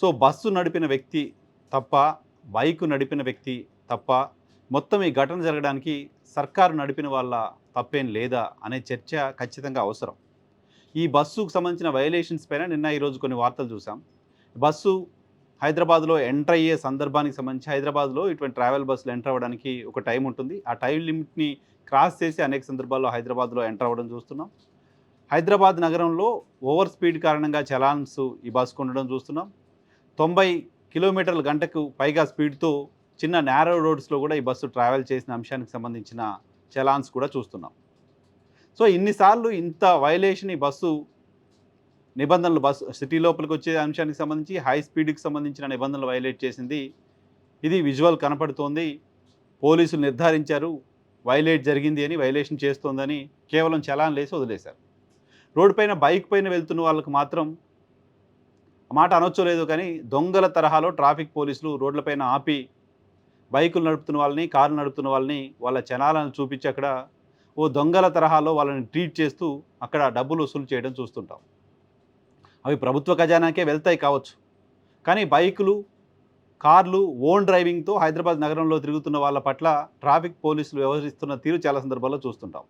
So bus నడిపిన వ్యక్తి తప్ప బైకు నడిపిన వ్యక్తి తప్ప మొత్తం ఈ ఘటన జరగడానికి సర్కారు నడిపిన వాళ్ళ తప్పేం లేదా అనే చర్చ ఖచ్చితంగా అవసరం. ఈ బస్సుకు సంబంధించిన వైలేషన్స్ పైన నిన్న ఈరోజు కొన్ని వార్తలు చూసాం. బస్సు హైదరాబాద్లో ఎంటర్ అయ్యే సందర్భానికి సంబంధించి హైదరాబాద్లో ఇటువంటి ట్రావెల్ బస్సులు ఎంటర్ అవ్వడానికి ఒక టైం ఉంటుంది. ఆ టైం లిమిట్ని క్రాస్ చేసి అనేక సందర్భాల్లో హైదరాబాద్లో ఎంటర్ అవ్వడం చూస్తున్నాం. హైదరాబాద్ నగరంలో ఓవర్ స్పీడ్ కారణంగా చలాన్స్ ఈ బస్సుకు ఉండడం చూస్తున్నాం. తొంభై కిలోమీటర్ల గంటకు పైగా స్పీడ్తో చిన్న నేరో రోడ్స్లో కూడా ఈ బస్సు ట్రావెల్ చేసిన అంశానికి సంబంధించిన చలాన్స్ కూడా చూస్తున్నాం. సో ఇన్నిసార్లు ఇంత వైలేషన్ ఈ బస్సు నిబంధనలు బస్సు సిటీ లోపలికి వచ్చే అంశానికి సంబంధించి హై స్పీడ్కి సంబంధించిన నిబంధనలు వైలేట్ చేసింది. ఇది విజువల్ కనపడుతోంది. పోలీసులు నిర్ధారించారు. వైలేట్ జరిగింది అని వైలేషన్ చేస్తోందని కేవలం చలాన్ లేసి వదిలేశారు. రోడ్డు పైన బైక్ పైన వెళ్తున్న వాళ్ళకు మాత్రం మాట అనొచ్చో లేదు కానీ దొంగల తరహాలో ట్రాఫిక్ పోలీసులు రోడ్లపైన ఆపి బైకులు నడుపుతున్న వాళ్ళని కార్లు నడుపుతున్న వాళ్ళని వాళ్ళ చనాలను చూపించి అక్కడ ఓ దొంగల తరహాలో వాళ్ళని ట్రీట్ చేస్తూ అక్కడ డబ్బులు వసూలు చేయడం చూస్తుంటాం. అవి ప్రభుత్వ ఖజానాకే వెళ్తాయి కావచ్చు. కానీ బైకులు కార్లు ఓన్ డ్రైవింగ్తో హైదరాబాద్ నగరంలో తిరుగుతున్న వాళ్ళ పట్ల ట్రాఫిక్ పోలీసులు వ్యవహరిస్తున్న తీరు చాలా సందర్భాల్లో చూస్తుంటాం.